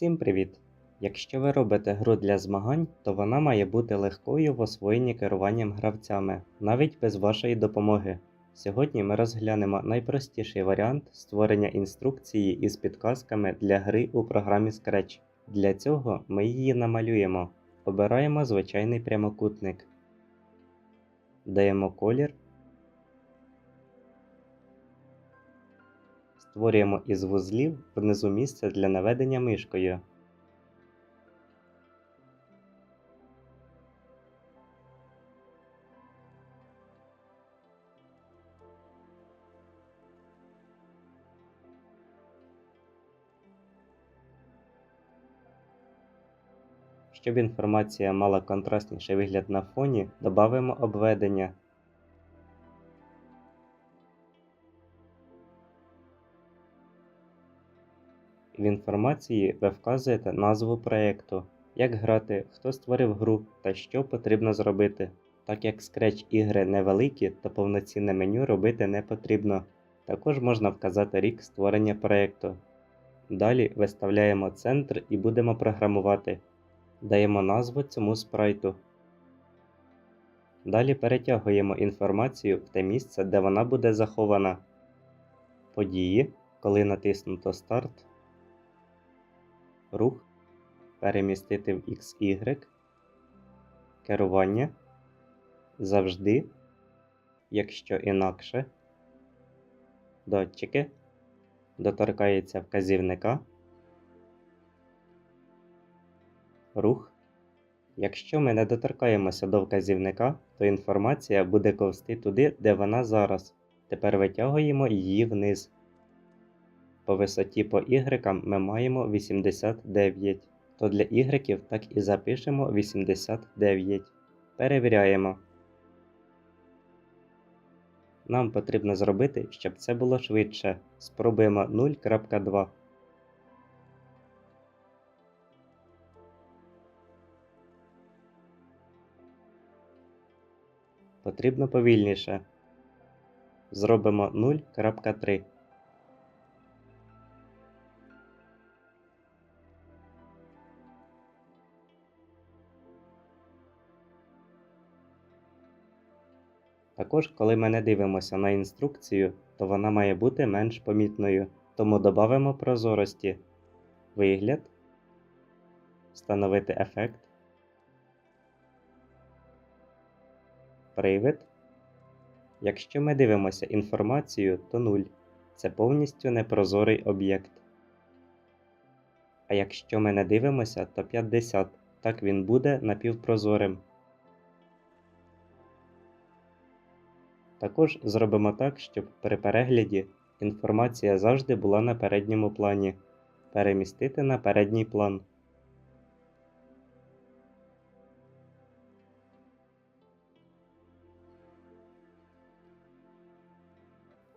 Всім привіт! Якщо ви робите гру для змагань, то вона має бути легкою в освоєнні керуванням гравцями, навіть без вашої допомоги. Сьогодні ми розглянемо найпростіший варіант створення інструкції із підказками для гри у програмі Scratch. Для цього ми її намалюємо. Обираємо звичайний прямокутник. Даємо колір. Створюємо із вузлів внизу місце для наведення мишкою. Щоб інформація мала контрастніший вигляд на фоні, додамо обведення. В інформації ви вказуєте назву проєкту, як грати, хто створив гру та що потрібно зробити. Так як Scratch ігри невеликі, то повноцінне меню робити не потрібно. Також можна вказати рік створення проєкту. Далі виставляємо центр і будемо програмувати. Даємо назву цьому спрайту. Далі перетягуємо інформацію в те місце, де вона буде захована. Події, коли натиснуто Старт, рух, перемістити в XY, керування, завжди, якщо інакше, датчики, доторкається вказівника. Рух. Якщо ми не доторкаємося до вказівника, то інформація буде ковзти туди, де вона зараз. Тепер витягуємо її вниз. По висоті по Y ми маємо 89, то для Y так і запишемо 89. Перевіряємо. Нам потрібно зробити, щоб це було швидше. Спробуємо 0.2. Потрібно повільніше. Зробимо 0.3. Також, коли ми не дивимося на інструкцію, то вона має бути менш помітною, тому додамо прозорості, вигляд, встановити ефект, привид. Якщо ми дивимося інформацію, то 0. Це повністю непрозорий об'єкт. А якщо ми не дивимося, то 50. Так він буде напівпрозорим. Також зробимо так, щоб при перегляді інформація завжди була на передньому плані. Перемістити на передній план.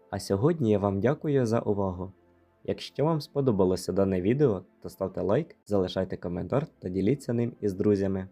А сьогодні я вам дякую за увагу. Якщо вам сподобалося дане відео, то ставте лайк, залишайте коментар та діліться ним із друзями.